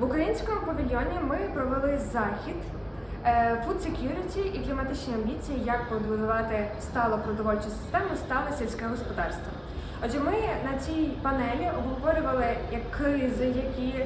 В українському павільйоні ми провели захід е, Food Security і кліматичні амбіції, як побудувати сталу продовольчу систему, стале сільське господарство. Отже, ми на цій панелі обговорювали кризи, які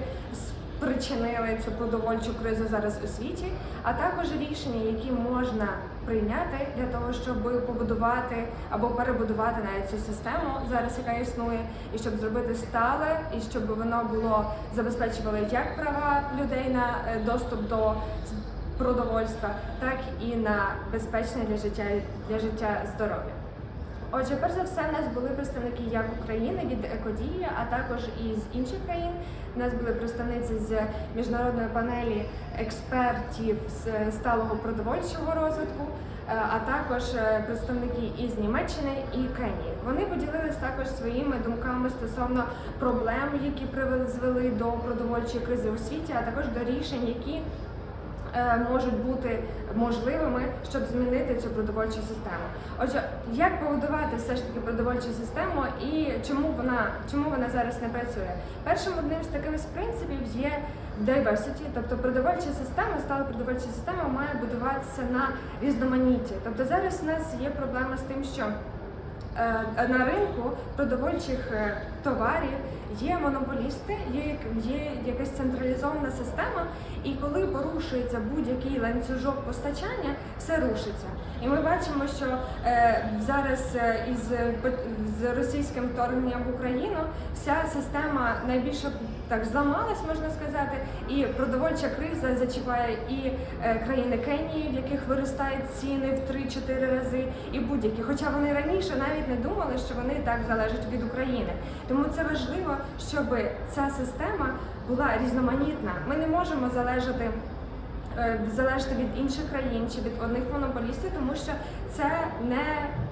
спричинили цю продовольчу кризу зараз у світі, а також рішення, які можна прийняти для того, щоб побудувати або перебудувати навіть цю систему зараз, яка існує, і щоб зробити стале, і щоб воно було забезпечувало як права людей на е, доступ до продовольства, так і на безпечне для життя для життя здоров'я. Отже, перш за все, в нас були представники як України від Екодії, а також і з інших країн. У нас були представниці з міжнародної панелі експертів з сталого продовольчого розвитку, е, а також е, представники із Німеччини і Кенії. Вони поділились також своїми думками стосовно проблем, які призвели до продовольчої кризи у світі, а також до рішень, які можуть бути можливими, щоб змінити цю продовольчу систему. Отже, як побудувати все ж таки продовольчу систему і чому вона чому вона зараз не працює? Першим одним з таких принципів є diversity, тобто продовольча система, стала продовольча система має будуватися на різноманітті. Тобто зараз у нас є проблема з тим, що Е, на ринку продовольчих е, товарів є монополісти, є, є якась централізована система, і коли порушується будь-який ланцюжок постачання, все рушиться. І ми бачимо, що е, зараз е, із з російським вторгненням в Україну вся система найбільше так зламалась, можна сказати, і продовольча криза зачіпає і е, країни Кенії, в яких виростають ціни в 3-4 рази, і будь-які. Хоча вони раніше навіть не думали, що вони так залежать від України. Тому це важливо, щоб ця система була різноманітна. Ми не можемо залежати. е, Залежати від інших країн чи від одних монополістів, тому що це не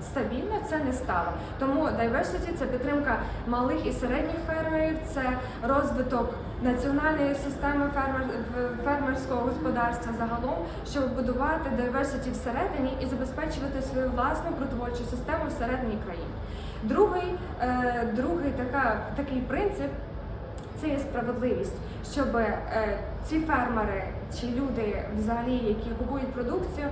стабільно, це не стало. Тому diversity – це підтримка малих і середніх фермерів, це розвиток національної системи фермер, в- фермерського господарства загалом, щоб будувати diversity всередині і забезпечувати свою власну продовольчу систему всередині країни. Другий, е, другий така, такий принцип це є справедливість, щоб е, ці фермери чи люди, взагалі, які купують продукцію,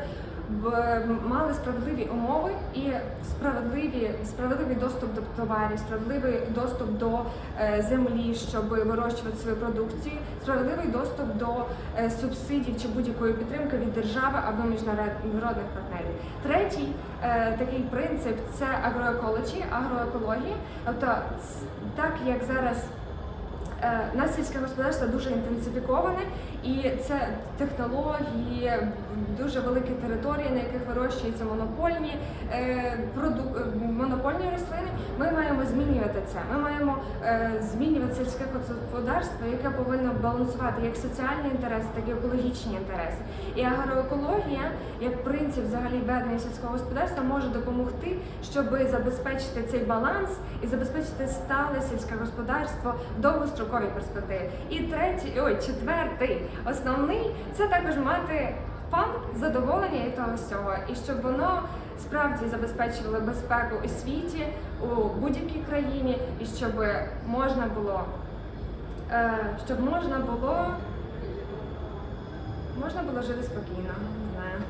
мали справедливі умови і справедливі, справедливий доступ до товарів, справедливий доступ до е, землі, щоб вирощувати свою продукцію, справедливий доступ до е, субсидій чи будь-якої підтримки від держави або міжнародних партнерів. Третій е, такий принцип це агроекологія, агроекологія. Тобто, так як зараз У нас сільське господарство дуже інтенсифіковане, і це технології, дуже великі території, на яких вирощуються монопольні е, е, монопольні рослини. Ми маємо змінювати це. Ми маємо е, змінювати сільське господарство, яке повинно балансувати як соціальні інтереси, так і екологічні інтереси. І агроекологія, як принцип взагалі ведення сільського господарства, може допомогти, щоб забезпечити цей баланс і забезпечити стале сільське господарство в довгостроковій перспективі. І третій, ой, четвертий, основний це також мати фан, задоволення від того всього, і щоб воно справді забезпечувало безпеку у світі, у будь-якій країні, і щоб можна було, е, щоб можна було, можна було жити спокійно. Не знаю.